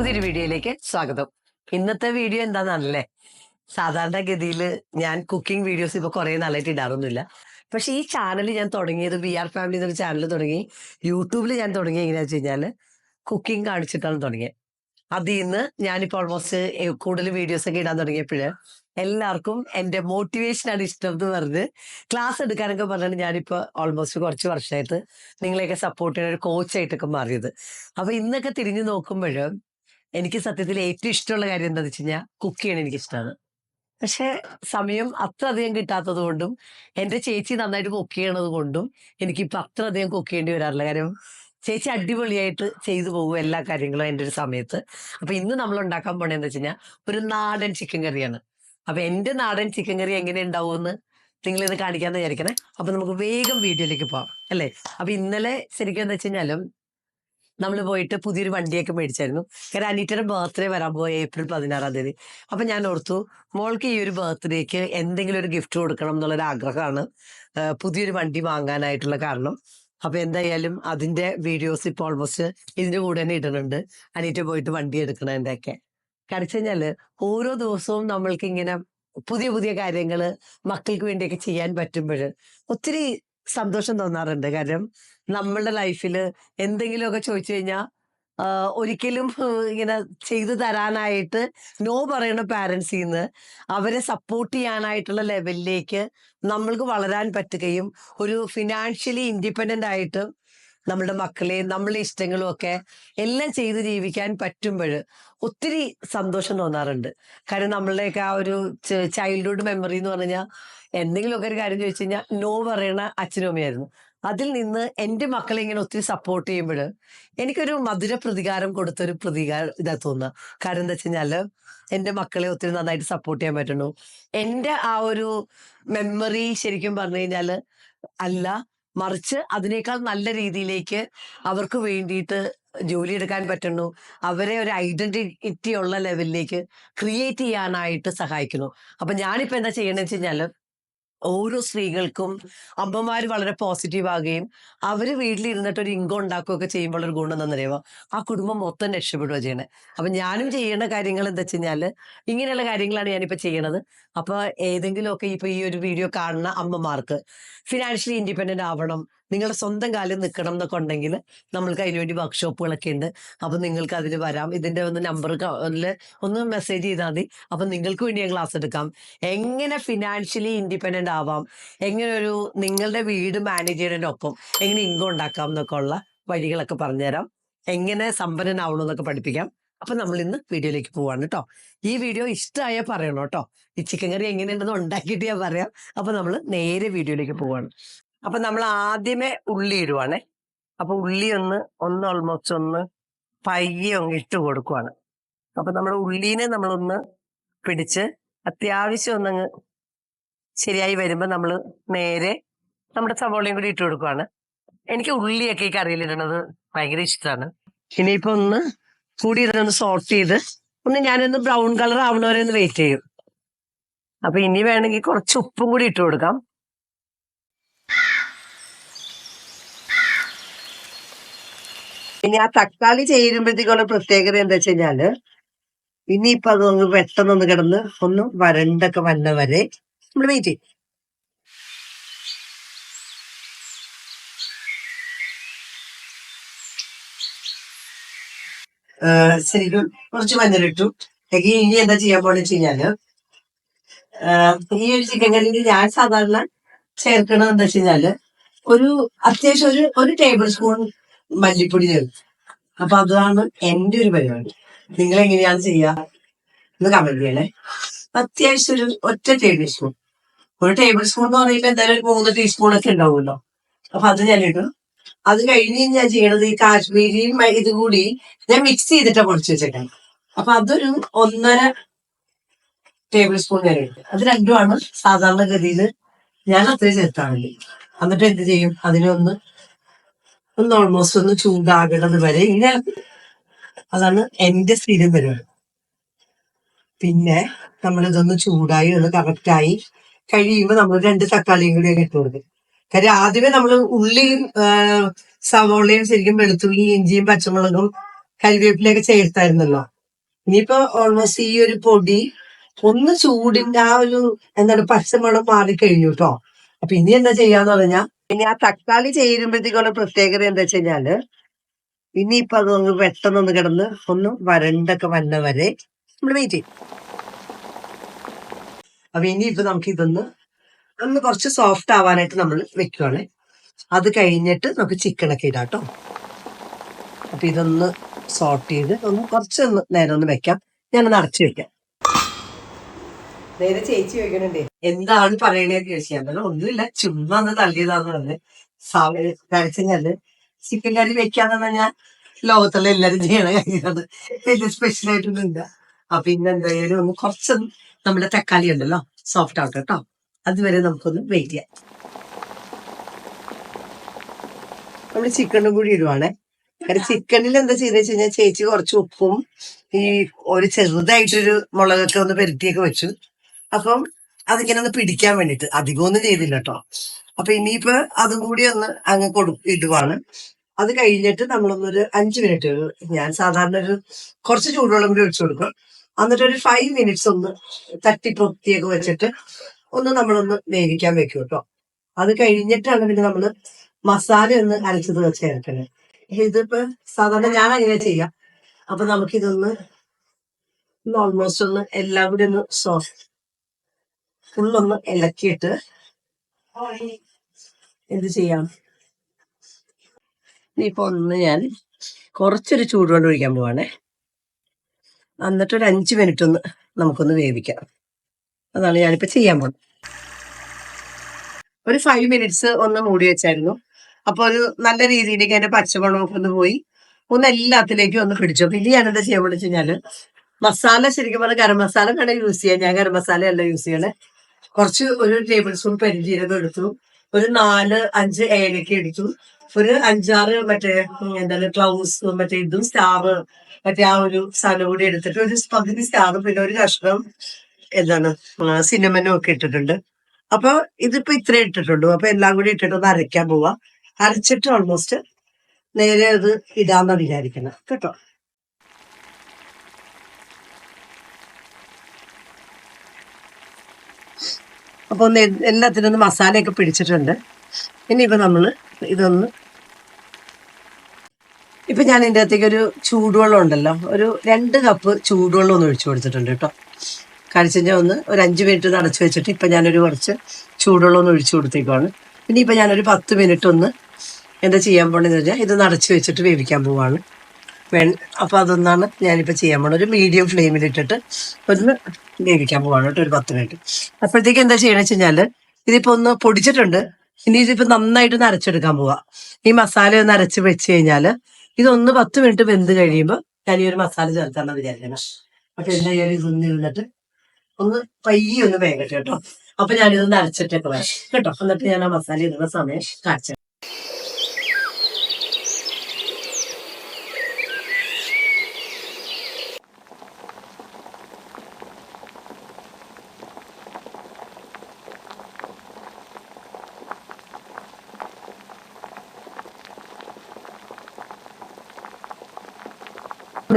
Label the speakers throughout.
Speaker 1: പുതിയൊരു വീഡിയോയിലേക്ക് സ്വാഗതം. ഇന്നത്തെ വീഡിയോ എന്താണെന്നല്ലേ സാധാരണഗതിയിൽ ഞാൻ കുക്കിംഗ് വീഡിയോസ് ഇപ്പൊ കുറെ നാളായിട്ട് ഇടാറൊന്നുമില്ല. പക്ഷെ ഈ ചാനൽ ഞാൻ തുടങ്ങിയത് ബി ആർ ഫാമിലി എന്നൊരു ചാനൽ തുടങ്ങി യൂട്യൂബിൽ ഞാൻ തുടങ്ങി എങ്ങനെയാ വെച്ച് കഴിഞ്ഞാൽ കുക്കിംഗ് കാണിച്ചിട്ടാണ് തുടങ്ങിയത്. അതിൽ നിന്ന് ഞാനിപ്പോൾ ഓൾമോസ്റ്റ് കൂടുതൽ വീഡിയോസ് ഒക്കെ ഇടാൻ തുടങ്ങിയപ്പോൾ എല്ലാവർക്കും എന്റെ മോട്ടിവേഷൻ ആണ് ഇഷ്ടം എന്ന് പറഞ്ഞ് ക്ലാസ് എടുക്കാനൊക്കെ പറഞ്ഞാൽ ഞാനിപ്പോൾ ഓൾമോസ്റ്റ് കുറച്ച് വർഷമായിട്ട് നിങ്ങളെയൊക്കെ സപ്പോർട്ട് ചെയ്യുന്ന ഒരു കോച്ചായിട്ടൊക്കെ മാറിയത്. അപ്പോൾ ഇന്നൊക്കെ തിരിഞ്ഞു നോക്കുമ്പോൾ എനിക്ക് സത്യത്തിൽ ഏറ്റവും ഇഷ്ടമുള്ള കാര്യം എന്താണെന്ന് വെച്ച് കഴിഞ്ഞാൽ കുക്ക് ചെയ്യണം എനിക്കിഷ്ടമാണ് പക്ഷെ സമയം അത്ര അധികം കിട്ടാത്തത് കൊണ്ടും എന്റെ ചേച്ചി നന്നായിട്ട് കുക്ക് ചെയ്യണത് കൊണ്ടും എനിക്കിപ്പോൾ അത്ര അധികം കുക്ക് ചെയ്യേണ്ടി വരാറില്ല. കാര്യം ചേച്ചി അടിപൊളിയായിട്ട് ചെയ്തു പോകും എല്ലാ കാര്യങ്ങളും എന്റെ ഒരു സമയത്ത്. അപ്പം ഇന്ന് നമ്മൾ ഉണ്ടാക്കാൻ പോണേന്ന് വെച്ച് കഴിഞ്ഞാൽ ഒരു നാടൻ ചിക്കൻ കറിയാണ്. അപ്പം എന്റെ നാടൻ ചിക്കൻ കറി എങ്ങനെ ഉണ്ടാവുമെന്ന് നിങ്ങൾ ഇത് കാണിക്കാമെന്ന് വിചാരിക്കണേ. അപ്പം നമുക്ക് വേഗം വീഡിയോയിലേക്ക് പോവാം. അല്ലേ? അപ്പം ഇന്നലെ ശരിക്കും എന്താ വെച്ച് കഴിഞ്ഞാലും നമ്മൾ പോയിട്ട് പുതിയൊരു വണ്ടിയൊക്കെ മേടിച്ചായിരുന്നു. കാരണം അനീറ്റയുടെ ബർത്ത്ഡേ വരാൻ പോയ ഏപ്രിൽ പതിനാറാം തീയതി. അപ്പം ഞാൻ ഓർത്തു മോൾക്ക് ഈ ഒരു ബർത്ത്ഡേക്ക് എന്തെങ്കിലും ഒരു ഗിഫ്റ്റ് കൊടുക്കണം എന്നുള്ളൊരു ആഗ്രഹമാണ്. പുതിയൊരു വണ്ടി വാങ്ങാനായിട്ടുള്ള കാരണം. അപ്പൊ എന്തായാലും അതിന്റെ വീഡിയോസ് ഇപ്പൊ ഓൾമോസ്റ്റ് ഇതിന്റെ കൂടെ തന്നെ ഇടുന്നുണ്ട്. അനീറ്റ പോയിട്ട് വണ്ടി എടുക്കണതിന്റെ ഒക്കെ കടിച്ചു കഴിഞ്ഞാൽ ഓരോ ദിവസവും നമ്മൾക്ക് ഇങ്ങനെ പുതിയ പുതിയ കാര്യങ്ങൾ മക്കൾക്ക് വേണ്ടിയൊക്കെ ചെയ്യാൻ പറ്റുമ്പോൾ ഒത്തിരി സന്തോഷം തോന്നാറുണ്ട്. കാരണം നമ്മളുടെ ലൈഫിൽ എന്തെങ്കിലുമൊക്കെ ചോദിച്ചു കഴിഞ്ഞാൽ ഒരിക്കലും ഇങ്ങനെ ചെയ്തു തരാനായിട്ട് നോ പറയുന്ന പാരൻസിൽ നിന്ന് അവരെ സപ്പോർട്ട് ചെയ്യാനായിട്ടുള്ള ലെവലിലേക്ക് നമ്മൾക്ക് വളരാൻ പറ്റുകയും ഒരു ഫിനാൻഷ്യലി ഇൻഡിപെൻഡന്റ് ആയിട്ട് നമ്മുടെ മക്കളെ നമ്മളുടെ ഇഷ്ടങ്ങളും ഒക്കെ എല്ലാം ചെയ്ത് ജീവിക്കാൻ പറ്റുമ്പോൾ ഒത്തിരി സന്തോഷം തോന്നാറുണ്ട്. കാരണം നമ്മളുടെയൊക്കെ ആ ഒരു ചൈൽഡ്ഹുഡ് മെമ്മറി എന്ന് പറഞ്ഞാൽ എന്തെങ്കിലുമൊക്കെ ഒരു കാര്യം ചോദിച്ചു കഴിഞ്ഞാൽ നോ പറയണ അമ്മയായിരുന്നു. അതിൽ നിന്ന് എന്റെ മക്കളെ ഇങ്ങനെ ഒത്തിരി സപ്പോർട്ട് ചെയ്യുമ്പോൾ എനിക്കൊരു മധുര പ്രതികാരം കൊടുത്തൊരു പ്രതികാരം ഇതാ തോന്നുക കാരണം എന്താ വെച്ച് കഴിഞ്ഞാൽ എന്റെ മക്കളെ ഒത്തിരി നന്നായിട്ട് സപ്പോർട്ട് ചെയ്യാൻ പറ്റുന്നു. എന്റെ ആ ഒരു മെമ്മറി ശരിക്കും പറഞ്ഞു കഴിഞ്ഞാൽ അല്ല മറിച്ച് അതിനേക്കാൾ നല്ല രീതിയിലേക്ക് അവർക്ക് വേണ്ടിയിട്ട് ജോലി എടുക്കാൻ പറ്റുന്നു. അവരെ ഒരു ഐഡന്റിറ്റി ഉള്ള ലെവലിലേക്ക് ക്രിയേറ്റ് ചെയ്യാനായിട്ട് സഹായിക്കുന്നു. അപ്പൊ ഞാനിപ്പോ എന്താ ചെയ്യണമെന്ന് വെച്ച് കഴിഞ്ഞാൽ ഓരോ സ്ത്രീകൾക്കും അമ്മമാർ വളരെ പോസിറ്റീവ് ആകുകയും അവർ വീട്ടിലിരുന്നിട്ട് ഒരു ഇൻകം ഉണ്ടാക്കുകയൊക്കെ ചെയ്യുമ്പോൾ ഒരു ഗുണം എന്നറിയുമോ ആ കുടുംബം മൊത്തം രക്ഷപ്പെടുക ചെയ്യണേ. അപ്പൊ ഞാനും ചെയ്യേണ്ട കാര്യങ്ങൾ എന്താ വെച്ച് ഇങ്ങനെയുള്ള കാര്യങ്ങളാണ് ഞാനിപ്പോ ചെയ്യണത്. അപ്പൊ ഏതെങ്കിലുമൊക്കെ ഇപ്പൊ ഈ ഒരു വീഡിയോ കാണുന്ന അമ്മമാർക്ക് ഫിനാൻഷ്യലി ഇൻഡിപെൻഡന്റ് ആവണം. നിങ്ങളുടെ സ്വന്തം കാലിൽ നിൽക്കണം എന്നൊക്കെ ഉണ്ടെങ്കിൽ നമ്മൾക്ക് അതിനുവേണ്ടി വർക്ക്ഷോപ്പുകളൊക്കെ ഉണ്ട്. അപ്പം നിങ്ങൾക്ക് അതിന് വരാം. ഇതിന്റെ ഒന്ന് നമ്പർ ഒന്ന് മെസ്സേജ് ചെയ്താൽ മതി. അപ്പം നിങ്ങൾക്ക് വേണ്ടി ഞാൻ ക്ലാസ് എടുക്കാം. എങ്ങനെ ഫിനാൻഷ്യലി ഇൻഡിപെൻഡന്റ് ആവാം? എങ്ങനെ ഒരു നിങ്ങളുടെ വീട് മാനേജ് ചെയ്യുന്നതിനൊപ്പം എങ്ങനെ ഇൻകം ഉണ്ടാക്കാം എന്നൊക്കെ ഉള്ള വഴികളൊക്കെ പറഞ്ഞുതരാം. എങ്ങനെ സമ്പന്നനാവണം എന്നൊക്കെ പഠിപ്പിക്കാം. അപ്പൊ നമ്മൾ ഇന്ന് വീഡിയോയിലേക്ക് പോവാണ് കേട്ടോ. ഈ വീഡിയോ ഇഷ്ടമായ പറയണം കേട്ടോ. ഈ ചിക്കൻ കറി എങ്ങനെയുണ്ടെന്ന് ഉണ്ടാക്കിയിട്ട് ഞാൻ പറയാം. അപ്പൊ നമ്മൾ നേരെ വീഡിയോയിലേക്ക് പോവാണ്. അപ്പൊ നമ്മൾ ആദ്യമേ ഉള്ളി ഇടുവാണേ. അപ്പൊ ഉള്ളി ഒന്ന് ഒന്ന് ഓൾമോസ്റ്റ് ഒന്ന് പയ്യെ ഒന്ന് ഇട്ട് കൊടുക്കുവാണ്. അപ്പൊ നമ്മുടെ ഉള്ളീനെ നമ്മളൊന്ന് പിടിച്ച് അത്യാവശ്യം ഒന്നങ്ങ് ശരിയായി വരുമ്പോൾ നമ്മൾ നേരെ നമ്മുടെ സവോളയും കൂടി ഇട്ട് കൊടുക്കുവാണ്. എനിക്ക് ഉള്ളിയൊക്കെ ഈ ഭയങ്കര ഇഷ്ടമാണ് ഇനിയിപ്പോ ഒന്ന് കൂടി ഇതൊന്ന് സോർട്ട് ചെയ്ത് ഒന്ന് ഞാനൊന്ന് ബ്രൗൺ കളർ ആവണവരെ ഒന്ന് വെയിറ്റ് ചെയ്യും. അപ്പൊ ഇനി വേണമെങ്കിൽ കുറച്ച് ഉപ്പും കൂടി ഇട്ട് കൊടുക്കാം. ഇനി ആ തക്കാളി ചേരുമ്പോഴത്തേക്കുള്ള പ്രത്യേകത എന്താ വെച്ച് കഴിഞ്ഞാൽ ഇനിയിപ്പൊ അതൊന്ന് പെട്ടെന്നൊന്ന് കിടന്ന് ഒന്ന് വരണ്ടൊക്കെ വന്ന വരെ നമ്മൾ വെയിറ്റ് ചെയ്യും ശരിക്കും കുറച്ച് മഞ്ഞളിട്ടു ഇനി എന്താ ചെയ്യാൻ പോണെന്ന് വെച്ച് ഈ ഒരു ചിക്കൻ കറിയിൽ ഞാൻ സാധാരണ ചേർക്കണത് എന്താ വെച്ച് കഴിഞ്ഞാൽ ഒരു അത്യാവശ്യം ഒരു ഒരു ടേബിൾ സ്പൂൺ മല്ലിപ്പൊടി ചേർത്ത് അപ്പൊ അതാണ് എന്റെ ഒരു പരിപാടി. നിങ്ങൾ എങ്ങനെയാണ് ചെയ്യാ? എന്ന് കമന്റ് ചെയ്യണേ. അത്യാവശ്യം ഒരു ഒറ്റ ടേബിൾ സ്പൂൺ ഒരു ടേബിൾ സ്പൂൺ എന്ന് പറയുമ്പോൾ എന്തായാലും ഒരു മൂന്ന് ടീസ്പൂൺ ഒക്കെ ഉണ്ടാവുമല്ലോ. അപ്പൊ അത് ഞാൻ ഇടും. അത് കഴിഞ്ഞ് ഞാൻ ചെയ്യണത് ഈ കാശ്മീരിയും ഇത് കൂടി ഞാൻ മിക്സ് ചെയ്തിട്ടാണ് പൊടിച്ച് വെച്ചേക്കാം അപ്പൊ അതൊരു ഒന്നര ടേബിൾ സ്പൂൺ ഞാൻ ഇട്ടു അത് രണ്ടുമാണ് സാധാരണ ഗതിയിൽ ഞാൻ അത്രയും ചേർത്താറുണ്ട് എന്നിട്ട് എന്ത് ചെയ്യും? അതിനൊന്ന് ഒന്ന് ഓൾമോസ്റ്റ് ഒന്ന് ചൂടാകണത് വരെ ഇങ്ങനെ അതാണ് എന്റെ സ്ഥിരം പരിപാടി പിന്നെ നമ്മൾ ഇതൊന്ന് ചൂടായി ഒന്ന് കറക്റ്റായി കഴിയുമ്പോൾ നമ്മൾ രണ്ട് തക്കാളിയും കൂടി ഇട്ട് കൊടുക്കും. കാര്യം ആദ്യമേ നമ്മൾ ഉള്ളിയും സവോളയും ശരിക്കും വെളുത്തുള്ളി ഇഞ്ചിയും പച്ചമുളകും കരിവേപ്പിലൊക്കെ ചേർത്തായിരുന്നല്ലോ. ഇനിയിപ്പോ ഓൾമോസ്റ്റ് ഈ ഒരു പൊടി ഒന്ന് ചൂടിന്റെ ആ ഒരു എന്താണ് പച്ചമണം മാറിക്കഴിഞ്ഞു കേട്ടോ അപ്പൊ ഇനി എന്താ ചെയ്യാന്ന് പറഞ്ഞാ ഇനി ആ തക്കാളി ചേരുമ്പോഴത്തേക്കുള്ള പ്രത്യേകത എന്താ വെച്ച് കഴിഞ്ഞാൽ ഇനിയിപ്പൊ അതൊന്ന് പെട്ടെന്നൊന്ന് കിടന്ന് ഒന്ന് വരണ്ടൊക്കെ വന്ന വരെ നമ്മൾ വെയിറ്റ് ചെയ്യും. അപ്പൊ ഇനിയിപ്പോ നമുക്ക് ഇതൊന്ന് ഒന്ന് കുറച്ച് സോഫ്റ്റ് ആവാനായിട്ട് നമ്മൾ വെക്കുവാണ്. അത് കഴിഞ്ഞിട്ട് നമുക്ക് ചിക്കനൊക്കെ ഇടാം കേട്ടോ അപ്പൊ ഇതൊന്ന് സോർട്ട് ചെയ്ത് ഒന്ന് കുറച്ചൊന്ന് നേരം ഒന്ന് വെക്കാം. ഞാനൊന്ന് അടച്ചു വെക്കാം. നേരെ ചേച്ചി വെക്കണുണ്ടേ എന്താണ് പറയണേന്ന് ചോദിച്ചാൽ ഞാൻ ഒന്നുമില്ല ചുമ്മാ തള്ളിയതാന്ന് പറഞ്ഞ്. കഴിച്ചാൽ ചിക്കൻ കറി വെക്കാന്ന് പറഞ്ഞാൽ ലോകത്തുള്ള എല്ലാരും ചെയ്യണ കാര്യമാണ്. വലിയ സ്പെഷ്യൽ ആയിട്ടൊന്നും ഇല്ല. അപ്പൊ ഇന്ന് എന്തായാലും ഒന്ന് കുറച്ച് നമ്മുടെ തക്കാളി ഉണ്ടല്ലോ സോഫ്റ്റ് ആവട്ടെ കേട്ടോ. അതുവരെ നമുക്കൊന്ന് വെയിറ്റ് ചെയ്യാം. നമ്മൾ ചിക്കനും കൂടി ഇടുവാണേ. കാരണം ചിക്കനിൽ എന്താ ചെയ്തെന്ന് വെച്ച് കഴിഞ്ഞാൽ ചേച്ചി കുറച്ച് ഉപ്പും ഈ ഒരു ചെറുതായിട്ടൊരു മുളകൊക്കെ ഒന്ന് പെരട്ടിയൊക്കെ വെച്ചു. അപ്പം അതിങ്ങനെ ഒന്ന് പിടിക്കാൻ വേണ്ടിട്ട് അധികമൊന്നും ചെയ്തില്ല കേട്ടോ അപ്പൊ ഇനിയിപ്പോ അതും കൂടി ഒന്ന് അങ്ങ് കൊടു ഇടുവാണ്. അത് കഴിഞ്ഞിട്ട് നമ്മളൊന്നൊരു അഞ്ച് മിനിറ്റ് ഞാൻ സാധാരണ ഒരു കുറച്ച് ചൂടുവെള്ളം കൂടി ഒഴിച്ചു കൊടുക്കും. എന്നിട്ട് ഒരു ഫൈവ് മിനിറ്റ്സ് ഒന്ന് തട്ടി തട്ടിപ്പൊത്തിയൊക്കെ വെച്ചിട്ട് ഒന്ന് നമ്മളൊന്ന് വേവിക്കാൻ വെക്കും കേട്ടോ അത് കഴിഞ്ഞിട്ടാണ് പിന്നെ നമ്മൾ മസാല ഒന്ന് അരച്ചത് ചേർക്കണേ ഇതിപ്പോ സാധാരണ ഞാൻ അങ്ങനെ ചെയ്യാം. അപ്പൊ നമുക്കിതൊന്ന് ഓൾമോസ്റ്റ് ഒന്ന് എല്ലാം കൂടി ഒന്ന് സോഫ്റ്റ് ഫുള്ളൊന്ന് ഇളക്കിയിട്ട് എന്ത് ചെയ്യാം? ഇനിയിപ്പോ ഒന്ന് ഞാൻ കുറച്ചൊരു ചൂടുവെള്ളം ഒഴിക്കാൻ പോവാണേ. എന്നിട്ട് ഒരു അഞ്ച് മിനിറ്റ് ഒന്ന് നമുക്കൊന്ന് വേവിക്കാം. അതാണ് ഞാനിപ്പോ ചെയ്യാൻ പോകുന്നത് ഒരു ഫൈവ് മിനിറ്റ്സ് ഒന്ന് മൂടി വെച്ചായിരുന്നു. അപ്പൊ ഒരു നല്ല രീതിയിലേക്ക് അതിന്റെ പച്ചമുളകൊക്കെ ഒന്ന് പോയി. ഒന്ന് എല്ലാത്തിലേക്കും ഒന്ന് പിടിച്ചു. അപ്പൊ ഇനി ഞാനെന്താ ചെയ്യാൻ വെച്ച് കഴിഞ്ഞാൽ മസാല ശരിക്കും പറഞ്ഞാൽ ഗരം മസാല വേണേൽ യൂസ് ചെയ്യാം. ഞാൻ ഗരം മസാല അല്ല യൂസ് ചെയ്യണേ. കുറച്ച് ഒരു ടേബിൾ സ്പൂൺ പെരുജീരകം എടുത്തു. ഒരു നാല് അഞ്ച് ഏലക്ക എടുത്തു. ഒരു അഞ്ചാറ് മറ്റേ എന്താണ് ക്ലൗസ് മറ്റേ ഇതും സ്റ്റാർ മറ്റേ ആ ഒരു സാധനം കൂടി എടുത്തിട്ട് ഒരു പകുതി സ്റ്റാർ പിന്നെ ഒരു കഷ്ണം എന്താണ് സിനിമനും ഒക്കെ ഇട്ടിട്ടുണ്ട്. അപ്പൊ ഇതിപ്പോ ഇത്ര ഇട്ടിട്ടുള്ളൂ. അപ്പൊ എല്ലാം കൂടി ഇട്ടിട്ട് ഒന്ന് അരയ്ക്കാൻ പോവാ. അരച്ചിട്ട് ഓൾമോസ്റ്റ് നേരെ അത് ഇടാന്ന് വിചാരിക്കണം കേട്ടോ? അപ്പൊ ഒന്ന് എല്ലാത്തിനും മസാലയൊക്കെ പിടിച്ചിട്ടുണ്ട്. ഇനിയിപ്പോൾ നമ്മൾ ഇതൊന്ന് ഇപ്പം ഞാൻ ഇതിന്റെ അകത്തേക്ക് ഒരു ചൂടുവെള്ളം ഉണ്ടല്ലോ. ഒരു രണ്ട് കപ്പ് ചൂടുവെള്ളം ഒന്ന് ഒഴിച്ചു കൊടുത്തിട്ടുണ്ട് കേട്ടോ. കഴിച്ചാൽ ഒന്ന് ഒരു അഞ്ച് മിനിറ്റ് ഒന്ന് അടച്ചു വെച്ചിട്ട് ഇപ്പം ഞാനൊരു കുറച്ച് ചൂടുവെള്ളം ഒന്ന് ഒഴിച്ചു കൊടുത്തേക്കുവാണ്. ഇനിയിപ്പോൾ ഞാനൊരു പത്ത് മിനിറ്റ് ഒന്ന് എന്താ ചെയ്യാൻ പോകണമെന്ന് വെച്ചാൽ ഇത് നടച്ചു വെച്ചിട്ട് വേവിക്കാൻ പോവാണ്. വേ അപ്പൊ അതൊന്നാണ് ഞാനിപ്പോ ചെയ്യാൻ പോകുന്നത് ഒരു മീഡിയം ഫ്ലെയിമിൽ ഇട്ടിട്ട് ഒന്ന് വേവിക്കാൻ പോവാണ് കേട്ടോ ഒരു പത്ത് മിനിറ്റ് അപ്പോഴത്തേക്ക് എന്താ ചെയ്യണമെന്ന് വെച്ച് കഴിഞ്ഞാൽ ഇതിപ്പോ ഒന്ന് പൊടിച്ചിട്ടുണ്ട്. ഇനി ഇതിപ്പോ നന്നായിട്ട് ഒന്ന് അരച്ചെടുക്കാൻ പോവാ. ഈ മസാല ഒന്ന് അരച്ച് വെച്ച് കഴിഞ്ഞാൽ ഇതൊന്ന് പത്ത് മിനിറ്റ് വെന്ത് കഴിയുമ്പോൾ ഞാൻ ഈ ഒരു മസാല ചേർത്താണെന്ന് വിചാരിക്കണം. അപ്പൊ എന്താ ചെയ്യാൻ ഇതൊന്ന് ഇരുന്നിട്ട് ഒന്ന് പയ്യെ ഒന്ന് വേഗട്ടെ കേട്ടോ. അപ്പൊ ഞാനിതൊന്ന് അരച്ചിട്ടൊക്കെ കേട്ടോ എന്നിട്ട് ഞാൻ ആ മസാല ഇടുന്ന സമയം കാച്ച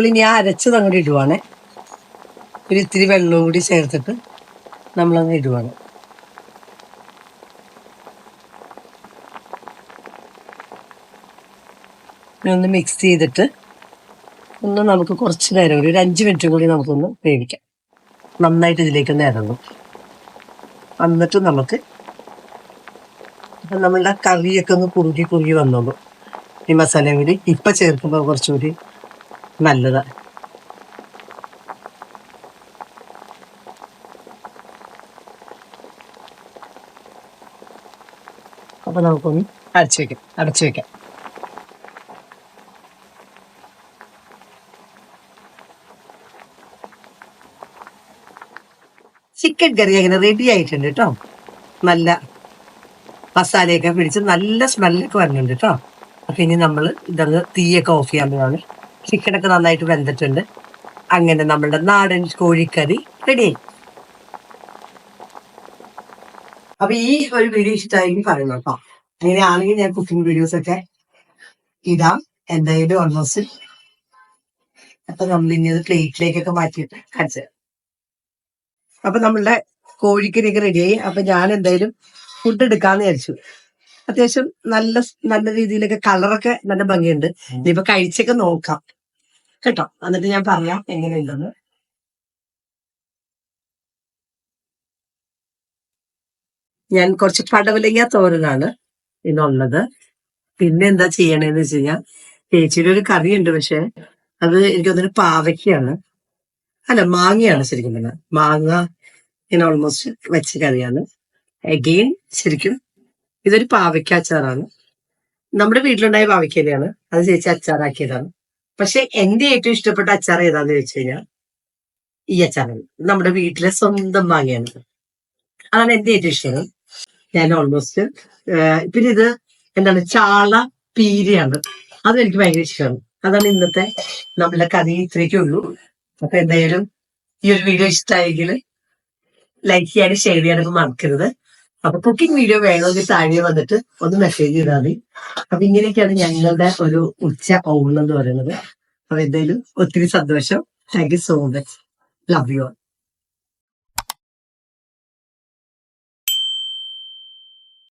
Speaker 1: നമ്മളിനി ആ അരച്ചത് അങ്ങോട്ട് ഇടുവാണേ. ഒരു ഇത്തിരി വെള്ളവും കൂടി ചേർത്തിട്ട് നമ്മളങ്ങ് ഇടുവാണ്. ഒന്ന് മിക്സ് ചെയ്തിട്ട് ഒന്ന് നമുക്ക് കുറച്ച് നേരം ഒരു അഞ്ച് മിനിറ്റും കൂടി നമുക്കൊന്ന് വേവിക്കാം. നന്നായിട്ട് ഇതിലേക്ക് ഇറങ്ങും. എന്നിട്ട് നമുക്ക് നമ്മളുടെ കറിയൊക്കെ ഒന്ന് കുറുകി കുറുകി വന്നോളൂ. ഈ മസാലയും കൂടി ഇപ്പം ചേർക്കുമ്പോൾ കുറച്ചുകൂടി നല്ലതാണ് അപ്പൊ നമുക്കൊന്ന് അടച്ചു വെക്കാം അടച്ചു വെക്കാം. ചിക്കൻ കറി അങ്ങനെ റെഡി ആയിട്ടുണ്ട് കേട്ടോ നല്ല മസാലയൊക്കെ പിടിച്ച് നല്ല സ്മെല്ലൊക്കെ വരുന്നുണ്ട് കേട്ടോ അപ്പൊ ഇനി നമ്മൾ ഇതങ്ങ് തീയൊക്കെ ഓഫ് ചെയ്യാൻ പോവാണ് ചിക്കനൊക്കെ നന്നായിട്ട് വെന്തിട്ടുണ്ട്. അങ്ങനെ നമ്മളുടെ നാടൻ കോഴിക്കറി റെഡിയായി അപ്പൊ ഈ ഒരു വീഡിയോ ഇഷ്ടമായി പറയുന്നു കേട്ടോ. അങ്ങനെയാണെങ്കിൽ ഞാൻ കുക്കിംഗ് വീഡിയോസ് ഒക്കെ ഇടാം. എന്തായാലും ഓൾമോസ്റ്റ് അപ്പൊ നമ്മൾ ഇനി അത് പ്ലേറ്റിലേക്കൊക്കെ മാറ്റിയിട്ട് കാണിച്ചു അപ്പൊ നമ്മളുടെ കോഴിക്കറിയൊക്കെ റെഡിയായി അപ്പൊ ഞാൻ എന്തായാലും ഫുഡ് എടുക്കാന്ന് വിചാരിച്ചു. അത്യാവശ്യം നല്ല നല്ല രീതിയിലൊക്കെ കളറൊക്കെ നല്ല ഭംഗിയുണ്ട്. ഇനിയിപ്പോ കഴിച്ചൊക്കെ നോക്കാം. കേട്ടോ. എന്നിട്ട് ഞാൻ പറയാം എങ്ങനെയുണ്ടെന്ന് ഞാൻ കുറച്ച് പടവലങ്ങ തോരനാണ് ഇന്നുള്ളത്. പിന്നെ എന്താ ചെയ്യണേന്ന് വെച്ച് കഴിഞ്ഞാൽ ചേച്ചിയുടെ ഒരു കറി ഉണ്ട് പക്ഷെ അത് എനിക്ക് തോന്നുന്നു പാവയ്ക്കാണ്. അല്ല മാങ്ങയാണ് ശരിക്കും പറഞ്ഞാൽ മാങ്ങ ഇങ്ങനെ ഓൾമോസ്റ്റ് വെച്ച കറിയാണ്. അഗെയിൻ ശരിക്കും ഇതൊരു പാവയ്ക്ക അച്ചാറാണ്. നമ്മുടെ വീട്ടിലുണ്ടായ പാവയ്ക്ക തന്നെയാണ്. അത് ചേച്ചി അച്ചാറാക്കിയതാണ്. പക്ഷെ എന്റെ ഏറ്റവും ഇഷ്ടപ്പെട്ട അച്ചാർ ഏതാന്ന് ചോദിച്ചു കഴിഞ്ഞാൽ ഈ അച്ചാറാണ് നമ്മുടെ വീട്ടിലെ സ്വന്തം മാങ്ങയാണ് അതാണ് എന്റെ ഏറ്റവും ഇഷ്ടം. ഞാൻ ഓൾമോസ്റ്റ് പിന്നെ ഇത് എന്താണ്? ചാള പീരയാണ്. അതും എനിക്ക് ഭയങ്കര ഇഷ്ടമാണ്. അതാണ് ഇന്നത്തെ നമ്മളെ കഥ ഇത്രയൊക്കെ ഉള്ളൂ. അപ്പൊ എന്തായാലും ഈ ഒരു വീഡിയോ ഇഷ്ടമായെങ്കിൽ ലൈക്ക് ചെയ്യാനും ഷെയർ ചെയ്യാനൊക്കെ മറക്കരുത്. അപ്പൊ കുക്കിംഗ് വീഡിയോ വേണമെങ്കിൽ താഴെ വന്നിട്ട് ഒന്ന് മെസ്സേജ് ചെയ്താൽ മതി. അപ്പൊ ഇങ്ങനെയൊക്കെയാണ് ഞങ്ങളുടെ ഒരു ഉച്ച ഓണം എന്ന് പറയുന്നത്. അപ്പൊ എന്തായാലും ഒത്തിരി സന്തോഷം. Thank you so much love you